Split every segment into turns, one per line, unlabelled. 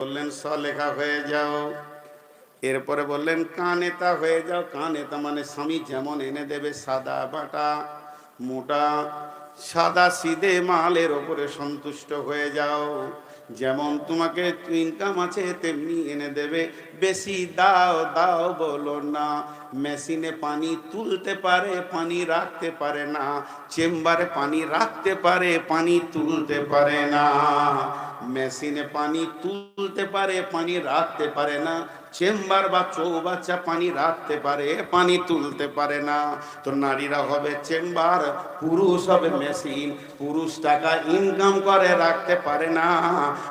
বললেন, সলেখা হয়ে যাও। এরপরে বললেন, কানেতা হয়ে যাও। কানেতা মানে স্বামী যেমন এনে দেবে, সাদা বাটা, মোটা, সাদা সিদে মালের ওপরে সন্তুষ্ট হয়ে যাও। যেমন তোমাকে ইনকাম আছে, তেমনি এনে দেবে। বেশি দাও দাও বলো না। মেশিনে পানি তুলতে পারে, পানি রাখতে পারে না। চেম্বারে পানি রাখতে পারে, পানি তুলতে পারে না। মেশিনে পানি তুলতে পারে পানি রাখতে পারে না চেম্বার বা চৌবাচ্চা পানি রাখতে পারে, পানি তুলতে পারে না। তো নারীরা হবে চেম্বার, পুরুষ হবে মেশিন, পুরুষ টাকা ইনকাম করে, রাখতে পারে না।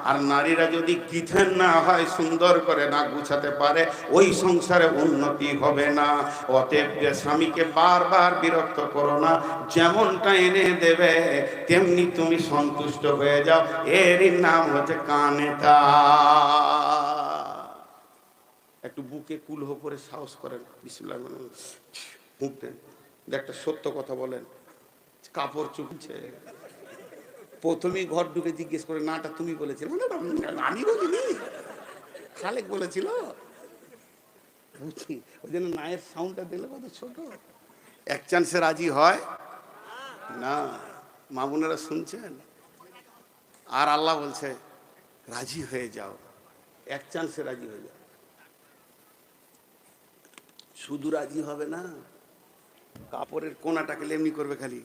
আর নারীরা যদি কিথেন না হয়, সুন্দর করে না গুছাতে পারে, ওই সংসারে উন্নতি হবে না। অতএব যে স্বামীকে বারবার বিরক্ত করো না, যেমনটা এনে দেবে, তেমনি তুমি সন্তুষ্ট হয়ে যাও। এরই নাম হচ্ছে কানেতা একটু বুকে কুলহ করে সাহস করেন। বিসমুল্লাহ ফুঁকতেন একটা সত্য কথা বলেন। কাপড় চুপছে প্রথমেই ঘর ঢুকে জিজ্ঞেস করে, নাটা তুমি বলেছিলে? আমি বলিনি। খালেক বলেছিল। বুঝছি ওই জন্য নায়ের সাউন্ডটা দিলে কত ছোট। এক চান্সে রাজি হয়? না। মামুনেরা শুনছেন? আর আল্লাহ বলছে, রাজি হয়ে যাও। এক চান্সে রাজি হয়ে যাও। শুধু রাজি হবে না, কাপড়ের কোনাটাকে এমনি করবে খালি।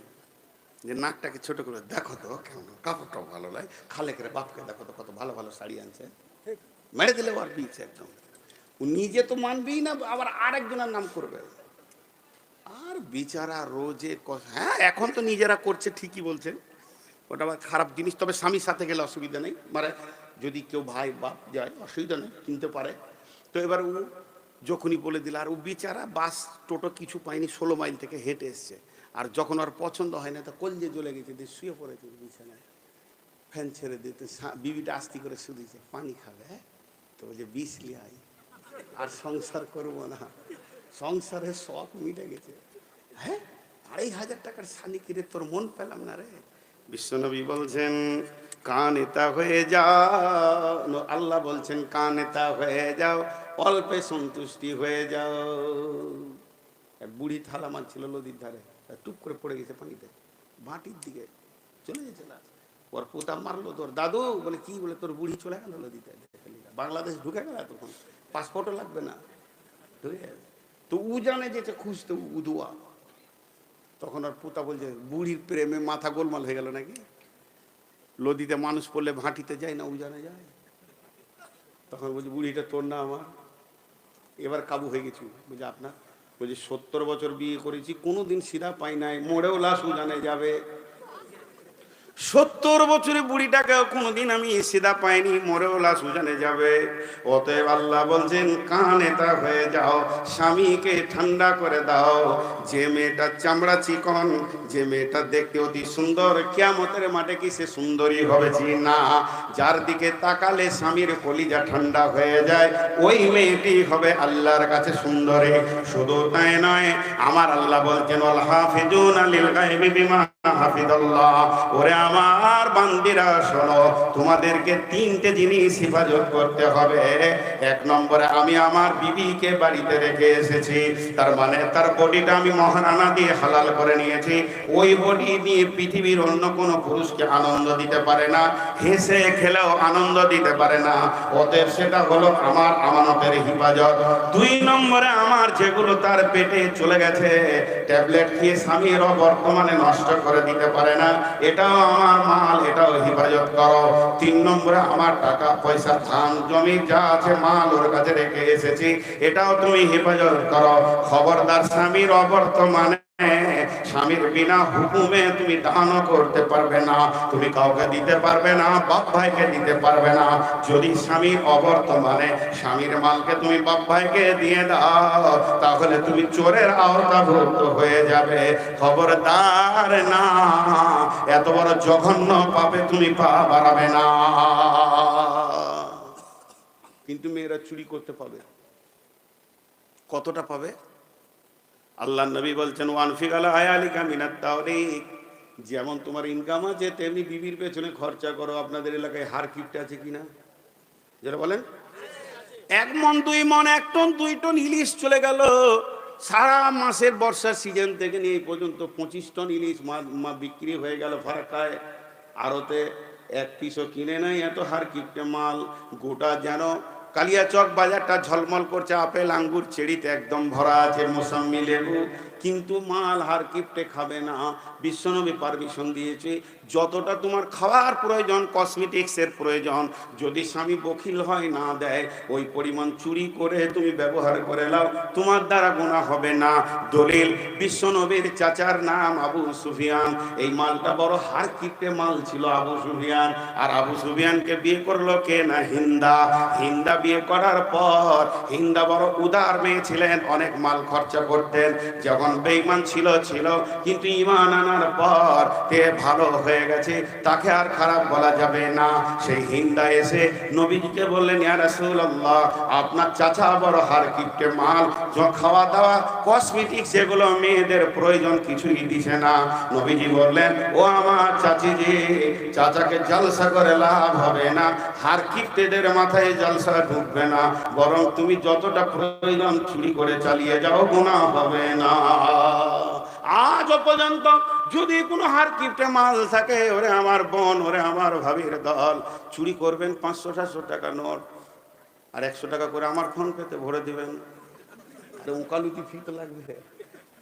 যে নাকটাকে ছোট করে দেখো তো কেমন কাপড়টাও ভালো লাগে খালেকের বাপকে দেখো তো কত ভালো ভালো শাড়ি আনছে। মেরে দিলে আর বিয়েছে একদম। নিজে তো মানবেই না, আবার আরেকজনের নাম করবে। আর বিচারা রোজে হ্যাঁ এখন তো নিজেরা করছে, ঠিকই বলছে ওটা আবার খারাপ জিনিস, তবে স্বামীর সাথে গেলে অসুবিধা নেই। মানে যদি কেউ ভাই, বাপ যায়, অসুবিধা নেই, কিনতে পারে। তো এবার ও যখনই বলে দিল, আর ও বিচারা বাস, টোটো কিছু পায়নি, ষোলো মাইল থেকে হেঁটে এসছে। আর যখন আর পছন্দ হয় না, তা কলজে জ্বলে গেছে, দিয়ে শুয়ে পড়েছে বিছানায়। ফ্যান ছেড়ে দিতে বিবিটা আস্তি করে শুধিছে পানি খাবে হ্যাঁ? তো বলছে বিষ লিয়াই আর সংসার করব না। সংসারের শখ মিটে গেছে। হ্যাঁ? আড়াই হাজার টাকার শালি কিরে তোর মন পেলাম না রে। বিশ্বনবী বলছেন কানেতা হয়ে যাও। আল্লাহ বলছেন, কানেতা হয়ে যাও, অল্পে সন্তুষ্টি হয়ে যাও। এক বুড়ি থালা মারছিল নদীর ধারে, টুপ করে পড়ে গেছে পানিতে ভাটির দিকে চলে গেছে ওর পোতা মারলো, তোর দাদু, বলে, কি বলে, তোর বুড়ি চলে গেল নদীতে? বাংলাদেশ ঢুকে গেল তখন পাসপোর্টও লাগবে না। তো উ জানে যেটা খুঁজতে উদুয়া তখন আর পোতা বলছে, বুড়ির প্রেমে মাথা গোলমাল হয়ে গেল নাকি? লদিতে মানুষ পড়লে ভাঁটিতে যায় না, উজানে যায়। তখন বলছি, বুড়িটা, তোর না আমার। এবার কাবু হয়ে গেছি। বুঝলি আপনার? বলছি, সত্তর বছর বিয়ে করেছি কোনো দিন সিধা পাই নাই মোড়েও লাশ উজানে যাবে। সত্তর বছরে বুড়িটাকে কোনোদিন আমি সিধা পাইনি মরেও লাশ উজানে যাবে। অতএব আল্লাহ বলছেন কানেতা হয়ে যাও, স্বামীকে ঠান্ডা করে দাও। যে মেয়েটা চামড়া চিকন, যে মেয়েটা দেখতে অতি সুন্দর, কিয়ামতের মাঠে কি সে সুন্দরী হবে জি না? যার দিকে তাকালে স্বামীর কলিজা ঠান্ডা হয়ে যায়, ওই মেয়েটি হবে আল্লাহর কাছে সুন্দরী। শুধু তাই নয়, আমার আল্লাহ বলছেন, ওয়াল হাফিজুন আলিল গায়বি বিমা ওরে আমার বান্দিরা, শোনো, তোমাদেরকে তিনটে জিনিস হেফাজত করতে হবে। এক নম্বরে, আমি আমার বিবিকে বাড়িতে রেখে এসেছি। তার মানে তার বডিটা আমি মহারানা দিয়ে হালাল করে নিয়েছি। ওই বডি দিয়ে পৃথিবীর অন্য কোনো পুরুষকে আনন্দ দিতে পারে না, হেসে খেলেও আনন্দ দিতে পারে না। অতএব সেটা হলো আমার আমানতের হেফাজত। দুই নম্বরে, আমার যেগুলো তার পেটে চলে গেছে, ট্যাবলেট খেয়ে স্বামীরও বর্তমানে নষ্ট করে দিতে পারে না, এটাও আমার মাল এটা হেফাজত করো। তিন নম্বরে, আমার টাকা, পয়সা, ধান, জমি, যা আছে মাল ওর কাছে রেখে এসেছি। এটাও তুমি হেফাজত করো। খবরদার স্বামীর অবর্তমানে স্বামীর বিনা হুকুমে তুমি দানও করতে পারবে না, তুমি কাউকে দিতে পারবে না, বাপ ভাইকে দিতে পারবে না। যদি স্বামীর অবর্তমানে স্বামীর মালকে তুমি বাপ ভাইকে দিয়ে দাও, তাহলে তুমি চোরের আওতাভুক্ত হয়ে যাবে। খবরদার না, এত বড় জঘন্য পাবে তুমি পা বাড়াবে না। কিন্তু মেয়েরা চুরি করতে পাবে। কতটা পাবে? আল্লাহ নবী বলছেন ওয়ান ফিগালা আয়ালিকা মিনাত তাওরিক। যেমন তোমার ইনকাম আছে, তেমনি বিবির পেছনে খরচা করো। আপনাদের এলাকায় হার কিপটা আছে কিনা? যেটা বলেন, এক মন, দুই মন, এক টন, দুই টন ইলিশ চলে গেল। সারা মাসের বর্ষার সিজন থেকে নিয়ে পর্যন্ত পঁচিশ টন ইলিশ মা বিক্রি হয়ে গেল ফারাকায় আরতে এক পিসও কিনে নাই, এত হার কিপটে মাল। গোটা যেন কালিয়াচক বাজারটা ঝলমল করছে আপেল আঙ্গুর চেরিতে একদম ভরা আছে মোসাম্মি লেবু কিন্তু মাল হার কিপটে খাবে না। বিশ্বনবী পারমিশন দিয়েছে, যতটা তোমার খাওয়ার প্রয়োজন কসমেটিক্সের প্রয়োজন, যদি স্বামী বখিল হয়, না দেয়, ওই পরিমাণ চুরি করে তুমি ব্যবহার করে নাও, তোমার দ্বারা গোনা হবে না। দলিল, বিশ্বনবীর চাচার নাম আবু সুফিয়ান। এই মালটা বড় হার কিপটে মাল ছিল আবু সুফিয়ান। আর আবু সুফিয়ানকে বিয়ে করল কে না? হিন্দা। হিন্দা বিয়ে করার পর হিন্দা বড় উদার মেয়ে ছিলেন, অনেক মাল খরচা করতেন। যখন বেঈমান ছিল ছিল, কিন্তু ইমান আনার পর কে ভালো হয়ে গেছে, তাকে আর খারাপ বলা যাবে না। সেই হিন্দা এসে নবীজিকে বললেন, ইয়া রাসূলুল্লাহ, আপনার চাচা বড় হার কিপটে মাল খাওয়া দাওয়া কসমেটিক্স এগুলো মেয়েদের প্রয়োজন কিছুই দিছে না। নবীজি বললেন, ও আমার চাচি জি, চাচাকে জলসা করে লাভ হবে না হার কিপটেদের মাথায় জলসা ঢুকবে না, বরং তুমি যতটা প্রয়োজন চুরি করে চালিয়ে যাও, গুনাহ হবে না। আজ পর্যন্ত যদি কোনো হার কিপটে মাল থাকে, ওরে আমার বোন, ওরে আমার ভাবির দল, চুরি করবেন পাঁচশো, সাতশো টাকা নোট, আর একশো টাকা করে আমার ফোন পেতে ভরে দেবেন। আরে উকালুকি ফিতে লাগবে।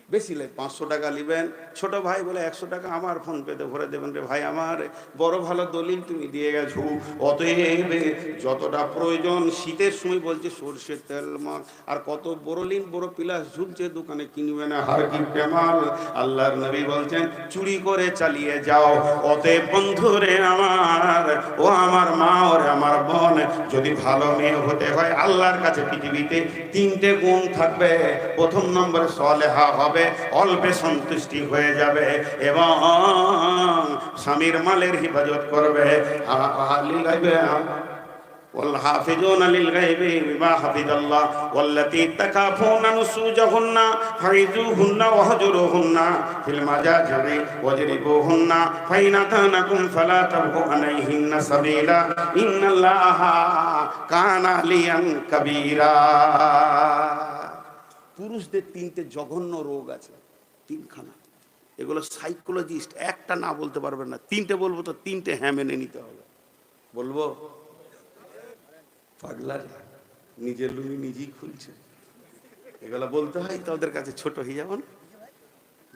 বেশি লাগে, পাঁচশো টাকা নেবেন। ছোট ভাই বলে একশো টাকা আমার ফোন পেতে ভরে দেবেন রে ভাই আমার। বড় ভালো দলিল তুমি দিয়ে গেছো। অতএব যতটা প্রয়োজন, শীতের সময় বলছে সর্ষের তেল মাছ আর কত বড়লিন বড় পিলাস ঝুলছে, দোকানে কিনবে না হার কিনবে মাল আল্লাহর নবী বলছেন, চুরি করে চালিয়ে যাও। অতএব বন্ধুরে আমার, ও আমার মা, ওরে আমার বোন, যদি ভালো মেয়ে হতে হয়, আল্লাহর কাছে পৃথিবীতে তিনটে গুণ থাকবে। প্রথম নম্বরে সলেহা হবে অল্পে সন্তুষ্টি হয়ে যাবে এবং স্বামীর মালের হেফাজত করবে আ- আ- গাইবে والحافظون للغيب بما حفظ الله والتي تخافون نشوزهن فعظوهن واهجروهن في المضاجع واضربوهن فإن أطعنكم فلا تبغوا عليهن سبيلا إن الله كان عليا كبيرا পুরুষদের তিনটে জঘন্য রোগ আছে, তিনখানা। এগুলো সাইকোলজিস্ট একটা না বলতে পারবেন না। তিনটে বলব তো তিনটে হ্যাঁ মেনে নিতে হবে। বলব? পাগলার নিজের লুঙ্গি নিজেই খুলছে। এগুলো বলতে হয় তাদের কাছে ছোট হয়ে যাব না।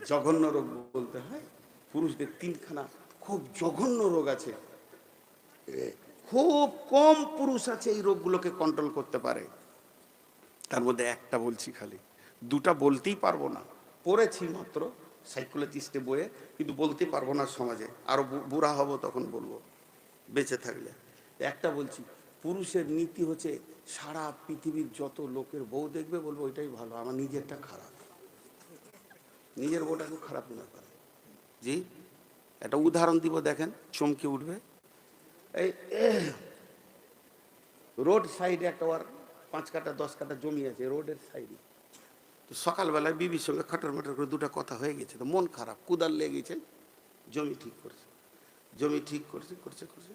জঘন্য রোগ বলতে হয়, পুরুষদের তিনখানা খুব জঘন্য রোগ আছে। খুব কম পুরুষ আছে এই রোগগুলোকে কন্ট্রোল করতে পারে। তার মধ্যে একটা বলছি খালি। দুটা বলতেই পারব না। পড়েছি মাত্র সাইকোলজিস্টে বইয়ে, কিন্তু বলতে পারব না সমাজে। আরও বুড়া হব তখন বলব, বেঁচে থাকলে। একটা বলছি, পুরুষের নীতি হচ্ছে সারা পৃথিবীর যত লোকের বউ দেখবে বলব, ওইটাই ভালো, আমার নিজেরটা খারাপ। নিজের বউটা খুব খারাপ মনে করে। জি, একটা উদাহরণ দিব, দেখেন, চমকে উঠবে। এই, রোড সাইডে একটা ওর পাঁচ কাটা, দশ কাটা জমি আছে, রোডের সাইডে। তো সকালবেলায় বিবির সঙ্গে খাটার মাটার করে দুটো কথা হয়ে গেছে, তো মন খারাপ কুদাল লেগেছে, জমি ঠিক করছে, জমি ঠিক করছে করছে করছে।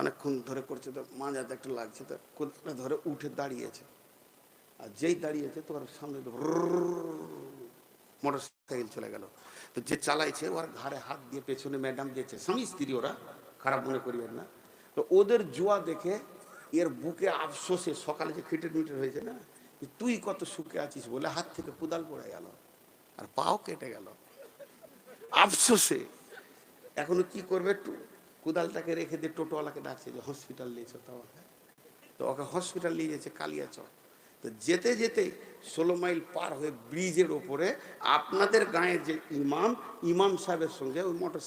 অনেকক্ষণ ধরে করছে, তো মাঝাতে একটা লাগছে, তো কোদালটা ধরে উঠে দাঁড়িয়েছে। আর যেই দাঁড়িয়েছে, তো ওর সামনে মোটর সাইকেল চলে গেল। তো যে চালাইছে, ওর ঘাড়ে হাত দিয়ে পেছনে ম্যাডাম দিয়েছে, স্বামী স্ত্রী ওরা, খারাপ মনে করিবেন না। তো ওদের জোয়া দেখে এর বুকে আফসোসে সকালে যে খিটের মিটের হয়েছে না তুই কত সুখে আছিস বলে হাত থেকে কুদাল পড়ে গেল আর পাও কেটে গেল। আফসোসে। এখনও কি করবে? একটু কুদালটাকে রেখে দিয়ে টোটোওয়ালাকে ডাকছে যে, হসপিটাল নিয়েছে তো আমাকে তো ওকে হসপিটাল নিয়ে যাচ্ছে কালিয়াচক। তো যেতে যেতে ষোলো মাইল পার হয়ে ব্রিজের ওপরে আপনাদের গাঁয়ের যে ইমাম ইমাম সাহেবের সঙ্গে ওই মোটর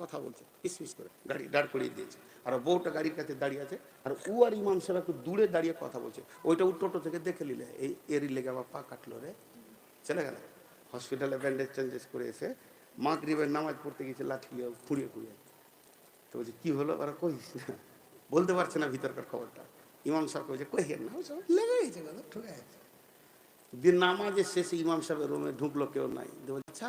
কথা বলছে পিস করে গাড়ি দাঁড় করিয়ে দিয়েছে। আর বউটা গাড়ির কাছে দাঁড়িয়ে আছে আর ও আর ইমাম সাহেব একটু দূরে দাঁড়িয়ে কথা বলছে। ওইটা ও টোটো থেকে দেখে নিলে এই এরই লেগে আমার পা কাটলো রে। চলে গেল। হসপিটালে ব্যান্ডেজ চেঞ্জেস করে এসে মাগরিবের নামাজ পড়তে গেছে লাঠি নিয়ে খুঁড়িয়ে খুঁড়িয়ে তো বলছে কি হলো? ওরা কইস না বলতে পারছে না ভিতরকার খবরটা। ইমাম সাহেব কইছে কই না লেগে গেছে ঠিক আছে দিন নামাজের শেষে ইমাম সাহেবের রুমে ঢুকলো কেউ নাই। বলছে আচ্ছা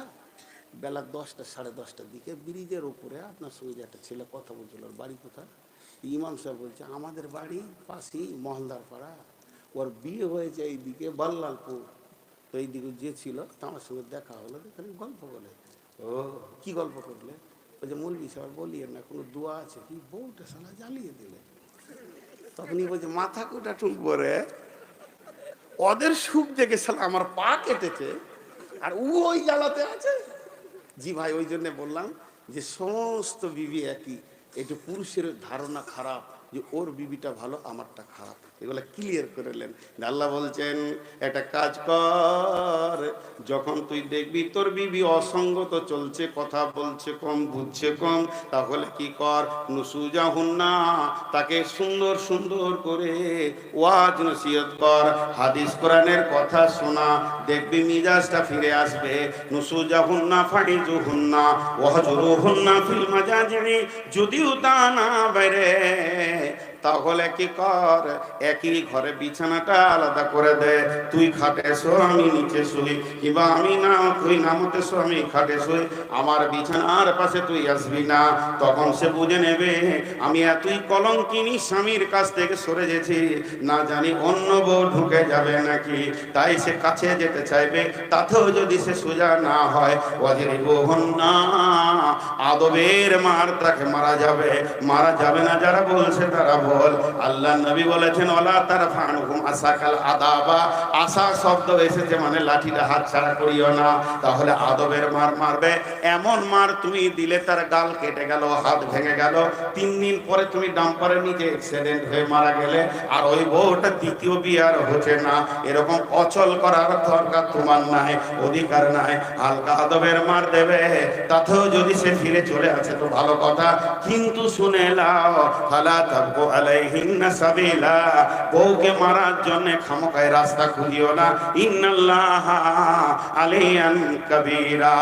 বেলা দশটা সাড়ে দশটার দিকে ব্রিজের উপরে আপনার সঙ্গে যে একটা ছেলে কথা বলছিল ওর বাড়ি কোথায়? ইমাম সাহেব বলছে আমাদের বাড়ি পাশেই মহলদার পাড়া ওর বিয়ে হয়েছে এইদিকে বল্লালপুর। তো এইদিকে যে ছিল আমার সঙ্গে দেখা হলো এখানে গল্প বলে। ও। কি গল্প করলে? বলছে মৌলবি সাহেব বলিয়ে না কোনো দোয়া আছে কি? বউটা সালা জ্বালিয়ে দিলে। তখনই বলছে মাথা কোটা টুকবো রে। ওদের সুখ দেখে সালা আমার পা কেটেছে আর ও ওই জ্বালাতে আছে? জি ভাই, ওই জন্য বললাম যে সমস্ত বিবি একই। এটা পুরুষের ধারণা খারাপ, যে ওর বিবিটা ভালো, আমারটা খারাপ। এগুলো ক্লিয়ার করে নেন। আল্লাহ বলছেন, একটা কাজ কর, যখন তুই দেখবি তোর বিবি অসঙ্গত, চলছে, কথা বলছে কম, বুঝছে কম, তাহলে কি কর? নুসুজা হুন্না তাকে সুন্দর সুন্দর করে ওয়াজ নসিহত কর, হাদিস কোরআনের কথা শোনা, দেখবি মিজাজটা ফিরে আসবে। নুসুজা হুন্না ফাইজু হুন্না ওয়াজরু হুন্না ফিল মাজাজিনি যদিও তা না বাইরে তাহলে কি কর? একই ঘরে বিছানাটা আলাদা করে দে। তুই খাটে শো, আমি নিচে শুই। কিংবা আমি না তুই নামতে শো, আমি খাটে শুই। আমার বিছানার পাশে তুই আসবি না। তখন সে বুঝে নেবে, আমি এতই কলঙ্কিনী স্বামীর কাছ থেকে সরে গেছি। না জানি অন্য বউ ঢুকে যাবে নাকি। তাই সে কাছে যেতে চাইবে, তাতেও যদি সে সোজা না হয়। ওয়াজির না, আদবের মার তাকে মারা যাবে। মারা যাবে না যারা বলছে তারা বল আল্লাহ নবী বলেছেন ওলা তার ফানুকুম আসাকাল আদাবা। আশা শব্দ এসেছে মানে লাঠিটা হাত ছাড়া করিও না। তাহলে আদবের মার মারবে। এমন মার তুমি দিলে তার গাল কেটে গেল, হাত ভেঙে গেল। তিন দিন পরে তুমি ডাম্পারের নিচে অ্যাক্সিডেন্ট হয়ে মারা গেলে, আর ওই বউটা দ্বিতীয় বিয়ে আর হচ্ছে না। এরকম অচল করার দরকার তোমার নাই, অধিকার নাই। হালকা আদবের মার দেবে। তাতেও যদি সে ফিরে চলে আসে, তো ভালো কথা। কিন্তু শুনে লাও ফালা তাবকু বউকে মারার জন্য খামকায় রাস্তা খুঁজিও না। ইন্নাল্লাহা আলিয়ান কাবীরা।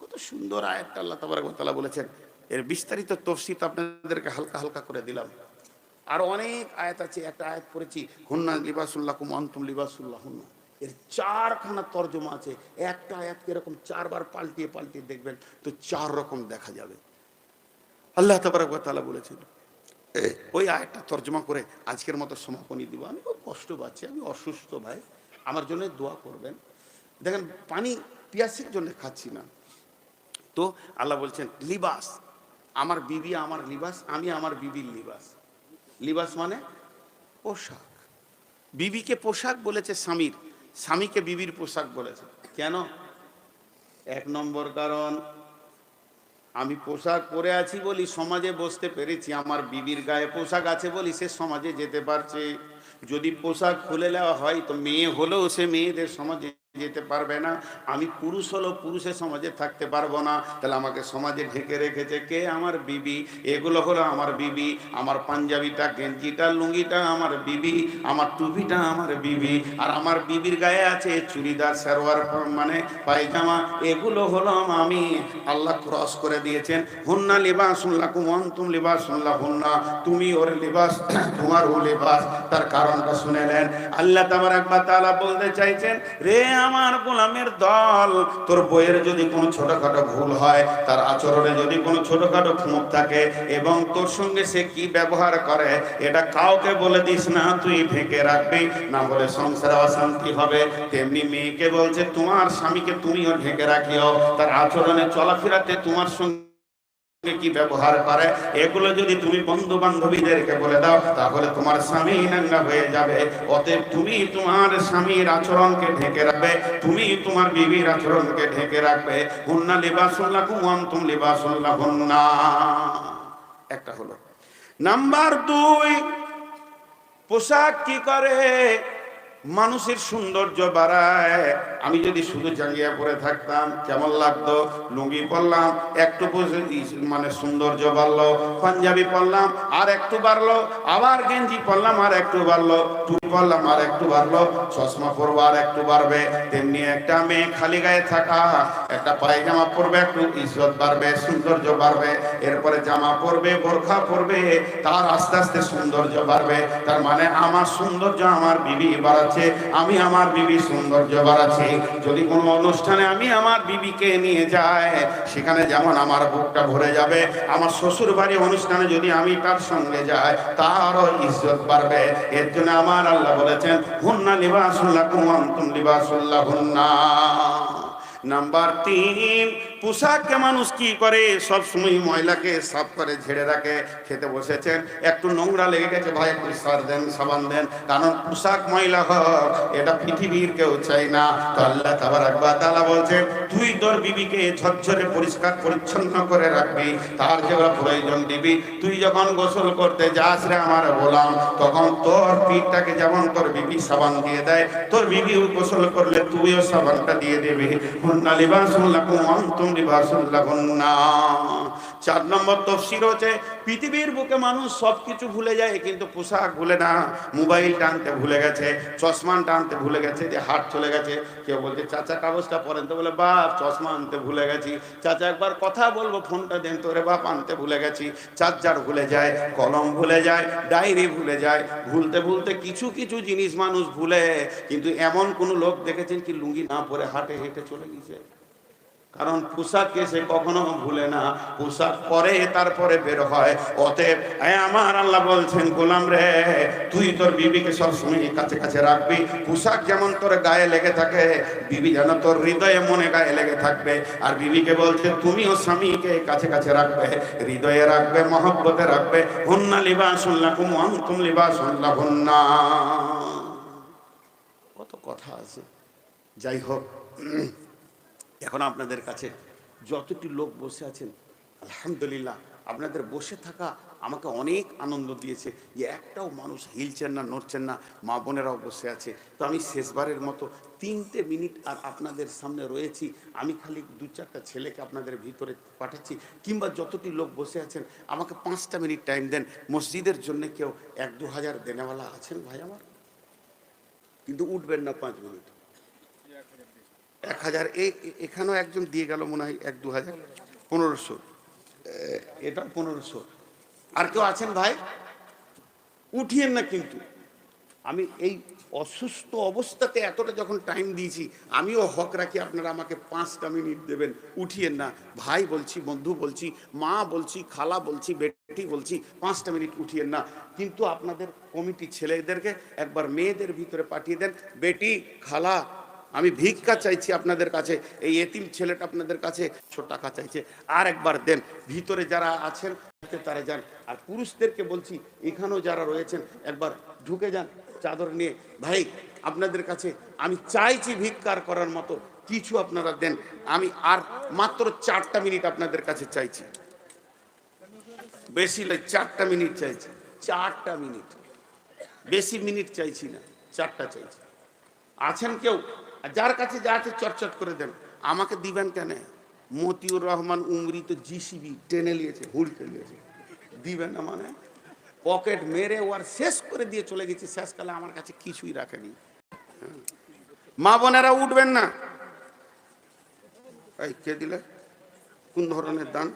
কত সুন্দর আয়াতটা আল্লাহ তাবারক বলেছেন। এর বিস্তারিত তফসিল আপনাদেরকে হালকা হালকা করে দিলাম। আর অনেক আয়াত আছে, একটা আয়াত পড়েছি হুন্না লিবাসুল্লাহ কুম অন্তুম লিবাসুল্লাহ হুন্না এর চারখানা তর্জমা আছে। একটা আয়াতকে এরকম চারবার পাল্টিয়ে পাল্টিয়ে দেখবেন, তো চার রকম দেখা যাবে। আল্লাহ বলেছেন। এ, ওই আয়াতটা তর্জমা করে আজকের মতো সমাপনী দিব। আমি খুব কষ্ট পাচ্ছি আমি অসুস্থ ভাই। আমার জন্য দোয়া করবেন। দেখেন পানি পিয়াসের জন্য খাচ্ছি না। তো আল্লাহ বলছেন লিবাস আমার বিবি আমার লিবাস আমি আমার বিবির লিবাস। লিবাস মানে পোশাক। বিবিকে পোশাক বলেছে স্বামীর স্বামীকে বিবির পোশাক বলেছে। কেন? এক নম্বর কারণ আমি পোশাক পরে আছি বলি সমাজে বসতে পেরেছি, আমার বিবির গায়ে পোশাক আছে বলি সে সমাজে যেতে পারছে। যদি পোশাক খুলে নেওয়া হয় তো মেয়ে হলেও সে মেয়েদের সমাজে যেতে পারবে না। আমি পুরুষ হলেও পুরুষের সমাজে থাকতে পারব না। তাহলে আমাকে সমাজে ঢেকে রেখেছে কে? আমার বিবি। এগুলো হলো আমার বিবি। আমার পাঞ্জাবিটা, গেঞ্জিটা, লুঙ্গিটা আমার বিবি। আমার টুপিটা আমার বিবি। আর আমার বিবির গায়ে আছে চুড়িদার, সারোয়ার মানে পায়জামা। এগুলো হলো আমি আল্লাহ ক্রস করে দিয়েছেন। হুন্না লিবাসুল্লাহ কুমন্তুম লিবাসুল্লাহ হুন্না তুমি ওর লিবাস, তোমার ও লিবাস। তার কারণটা শুনেলেন আল্লাহ তাবার একবার তালা বলতে চাইছেন, রে আমার গোলামের দল। তোর বইয়ের যদি কোনো ছোটখাটো ভুল হয়, তার আচরণে যদি কোনো ছোটখাটো খুঁত থাকে, এবং তোর সঙ্গে সে কি ব্যবহার করে, এটা কাউকে বলে দিস না, তুই ঢেকে রাখবি। না বলে সংসারে অশান্তি হবে। তেমনি মেয়েকে বলছে, তোমার স্বামীকে তুমিও ঢেকে রাখিও। তার আচরণে চলাফেরাতে তোমার সঙ্গে কি ব্যবহার করে? এগুলো যদি তুমি বন্ধু বান্ধবীদেরকে বলে দাও, তাহলে তোমার স্বামী নাঙ্গা হয়ে যাবে। অতএব তুমি তোমার স্বামীর আচরণকে ঢেকে রাখবে, তুমি তোমার বিবির আচরণকে ঢেকে রাখবে। হুন্না লিবাসুল্লাহ কুমন্তুম লিবাসুল্লাহ হুন্না একটা হলো। নাম্বার দুই, পোশাক কি করে? মানুষের সৌন্দর্য বাড়ায়। আমি যদি শুধু জাঙ্গিয়া পরে থাকতাম, কেমন লাগতো? লুঙ্গি পরলাম, একটু মানে সৌন্দর্য বাড়লো। পাঞ্জাবি পরলাম, আর একটু বাড়লো। আবার গেঞ্জি পরলাম, আর একটু বাড়লো। টুপি পরলাম আর একটু বাড়লো, চশমা পরবো, আর একটু বাড়বে। তেমনি একটা মেয়ে খালি গায়ে থাকা, একটা পায়জামা পরবে, একটু ইজ্জত বাড়বে, সৌন্দর্য বাড়বে, এরপরে জামা পরবে, বোরখা পরবে, তার আস্তে আস্তে সৌন্দর্য বাড়বে। তার মানে আমার সৌন্দর্য আমার বিবি বাড়াচ্ছে, আমি আমার বিবি সৌন্দর্য বাড়াচ্ছি। যদি কোনো অনুষ্ঠানে আমি আমার বিবিকে নিয়ে যাই, সেখানে যেমন আমার বুকটা ভরে যাবে, আমার শ্বশুর বাড়ি অনুষ্ঠানে যদি আমি তার সঙ্গে যাই, তারও ইজ্জত বাড়বে। এর জন্য আমার আল্লাহ বলেছেন হুন্না লিবাসুল্লাহ কুমান্তুম লিবাসুল্লাহ হুন্না নাম্বার তিন পোশাককে মানুষ কি করে? সব সময় ময়লাকে সাফ করে ঝেড়ে রাখে, খেতে বসেছেন। একটু নোংরা লেগে গেছে, ভাই, একটু সার দেন, সাবান দেন। কারণ পোশাক ময়লা হোক, এটা পৃথিবীর কেউ চাই না। তো আল্লাহ তাবার একবার তালা বলছেন, তুই তোর বিবিকে ঝরঝরে পরিষ্কার, পরিচ্ছন্ন করে রাখবি। তার যেগুলো প্রয়োজন দিবি। তুই যখন গোসল করতে যাস রে আমার বললাম তখন তোর পিঠটাকে যেমন তোর বিবি সাবান দিয়ে দেয়, তোর বিবিও গোসল করলে তুইও সাবানটা দিয়ে দিবি। আনতুম লিবাসুল্লাহুন্না চার নম্বর তফসির হচ্ছে, পৃথিবীর বুকে মানুষ সব ভুলে যায়, কিন্তু পোশাক ভুলে না, মোবাইল টানতে ভুলে গেছে টানতে ভুলে গেছে, যে হাট চলে গেছে, কেউ বলছে, চাচা, কাগজটা পরেন। তো বলে, বাপ, চশমা আনতে ভুলে গেছি। চাচা, একবার কথা বলব, ফোনটা দেন তোরে, বাপ, আনতে ভুলে গেছি। চার্জার ভুলে যায়, কলম ভুলে যায়, ডায়েরি ভুলে যায়, ভুলতে ভুলতে কিছু কিছু জিনিস মানুষ ভুলে, কিন্তু এমন কোনো লোক দেখেছেন কি, লুঙ্গি না পরে হাটে হেঁটে চলে গেছে? কারণ পোশাককে সে কখনো ভুলে না। পোশাক পরে তারপরে বের হয়। অতএব আমার আল্লাহ বলছেন, গোলাম রে, তুই তোর বিবিকে সবসময় কাছে কাছে রাখবি। পোশাক যেমন তোর গায়ে লেগে থাকে, বিবি যেন তোর হৃদয়ে মনে গায়ে লেগে থাকবে। আর বিবিকে বলছে, তুমিও স্বামীকে কাছে কাছে রাখবে, হৃদয়ে রাখবে, মহব্বতে রাখবে। হুন্না লিবাসুল্লাহ কুম লিবা লিবাসুল্লাহ হুন্না কত কথা আছে। যাই হোক এখন আপনাদের কাছে যতটি লোক বসে আছেন, আলহামদুলিল্লাহ, আপনাদের বসে থাকা আমাকে অনেক আনন্দ দিয়েছে যে একটাও মানুষ হিলছেন না নড়ছেন না, মা বোনেরাও বসে আছে। তো আমি শেষবারের মতো তিনটে মিনিট আর আপনাদের সামনে রয়েছি। আমি খালি দু চারটা ছেলেকে আপনাদের ভিতরে পাঠাচ্ছি, কিংবা যতটি লোক বসে আছেন, আমাকে পাঁচটা মিনিট টাইম দেন। মসজিদের জন্য কেউ এক দু হাজার দেনেওয়ালা আছেন ভাই আমার? কিন্তু উঠবেন না পাঁচ মিনিট। এক হাজার এখানেও একজন দিয়ে গেল মনে হয় এক দু হাজার পনেরোশো এটা পনেরোশো। আর কেউ আছেন ভাই? উঠিয়েন না কিন্তু। আমি এই অসুস্থ অবস্থাতে এতটা যখন টাইম দিয়েছি, আমিও হক রাখি আপনারা আমাকে পাঁচটা মিনিট দেবেন। উঠিয়েন না। ভাই বলছি, বন্ধু বলছি, মা বলছি, খালা বলছি, বেটি বলছি, পাঁচটা মিনিট উঠিয়েন না। কিন্তু আপনাদের কমিটি ছেলেদেরকে একবার মেয়েদের ভিতরে পাঠিয়ে দেন। বেটি, খালা আমি ভিক্ষা চাইছি আপনাদের কাছে, এই এতিম ছেলেটা আপনাদের কাছে ছোট টাকা চাইছে। আর একবার দেন, ভিতরে যারা আছেন তারা যান। আর পুরুষদেরকে বলছি, এখানেও যারা রয়েছেন, একবার ঢুকে যান, চাদর নিয়ে। ভাই, আপনাদের কাছে আমি চাইছি ভিক্ষার করার মতো, কিছু আপনারা দেন। আমি আর মাত্র চারটা মিনিট আপনাদের কাছে চাইছি। বেশি নয়, চারটা মিনিট চাইছি। চারটা মিনিট। বেশি মিনিট চাইছি না, চারটা চাইছি। আছেন কেউ? আর যার কাছে যা আছে চটচট করে দেন। আমাকে দিবেন কেন? মতিউর রহমান উমরি তো জিসিবি টেনে নিয়েছে হুড়কে নিয়েছে। দিবেন না মানে? পকেট মেরে ও আর শেষ করে দিয়ে চলে গেছি, শেষকালে আমার কাছে কিছুই রাখেনি। হ্যাঁ। মা বোনেরা উঠবেন না। এই, কে দিলে? কোন ধরনের দান?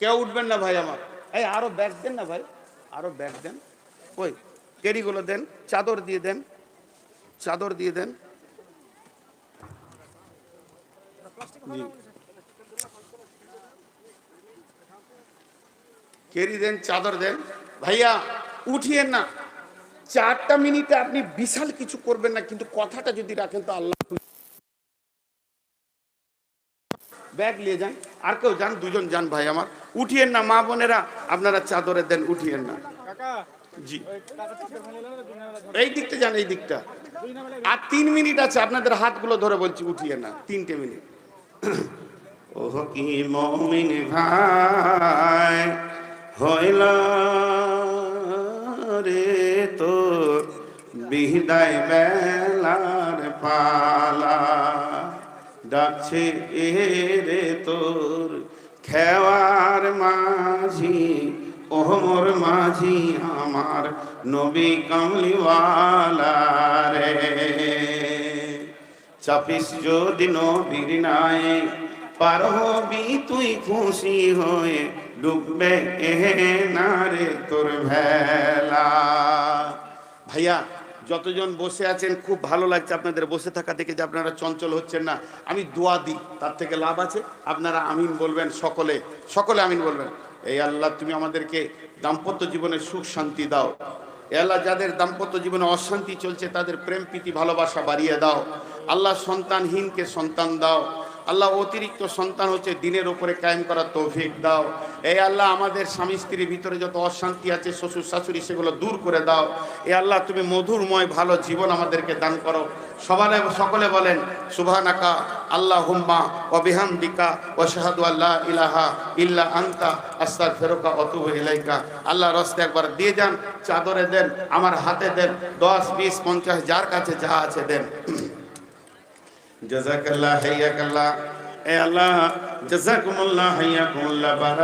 কেউ উঠবেন না ভাই আমার। এই, আরও ব্যাগ দেন না ভাই। আরও ব্যাগ দেন। ওই কেরিগুলো দেন, চাদর দিয়ে দেন, চাদর দিয়ে দেন। কেরি দেন, চাদর দেন। ভাইয়া, উঠিয়েন না। চারটা মিনিটে আপনি বিশাল কিছু করবেন না, কিন্তু কথাটা যদি রাখেন তো আল্লাহ ব্যাগ নিয়ে যান, আর কেউ যান, দুজন যান ভাই আমার। উঠিয়েন না, মা বোনেরা, আপনারা চাদরে দেন, উঠিয়েন না। এই দিকটা যান, এই দিকটা। আর তিন মিনিট আছে, আপনাদের হাতগুলো ধরে বলছি, উঠিয়ে না, তিনটে মিনিট। ওহ, কি মমিন ভাই, হইল রে তোর বিদায় বেলার পালা। ডাকছে, এ রে তোর খেওয়ার মাঝি ওহমর মাঝি আমার নবী কামলিওয়ালা রে। চাপিস যদি নবীর নাই পার হবি তুই খুশি হয়ে, ডুববে এহে না রে তোর ভেলা। ভাইয়া, যতজন বসে আছেন, খুব ভালো লাগছে আপনাদের বসে থাকা দেখে যে আপনারা চঞ্চল হচ্ছেন না। আমি দোয়া দিই, তার থেকে লাভ আছে। আপনারা আমিন বলবেন, সকলে সকলে আমিন বলবেন। এই আল্লাহ, তুমি আমাদেরকে দাম্পত্য জীবনে সুখ, শান্তি দাও। এ আল্লাহ, যাদের দাম্পত্য জীবনে অশান্তি চলছে, তাদের প্রেম, প্রীতি, ভালোবাসা বাড়িয়ে দাও। আল্লাহ সন্তানহীনকে সন্তান দাও। আল্লাহ অতিরিক্ত সন্তান হচ্ছে, দিনের ওপরে কায়েম করার তৌফিক দাও। এই আল্লাহ আমাদের স্বামী স্ত্রীর ভিতরে যত অশান্তি আছে, শ্বশুর শাশুড়ি, সেগুলো দূর করে দাও। এ আল্লাহ তুমি মধুরময়, ভালো জীবন আমাদেরকে দান করো। সবালে, সকলে বলেন, সুবহানাকা আল্লাহ হুম্মা ও বিহামদিকা ও শাহাদু আল্লাহ ইলাহা ইল্লা আন্তা আস্তার ফেরোকা অতুব ইলাইকা। আল্লাহ রস্তে একবার দিয়ে যান, চাদরে দেন, আমার হাতে দেন, দশ, বিশ, পঞ্চাশ, যার কাছে যা আছে দেন। জাজাকাল্লাহ হাইয়াকাল্লাহ এ আল্লাহ জাজাকুমুল্লাহ হাইয়াকুমুল্লাহ বারাক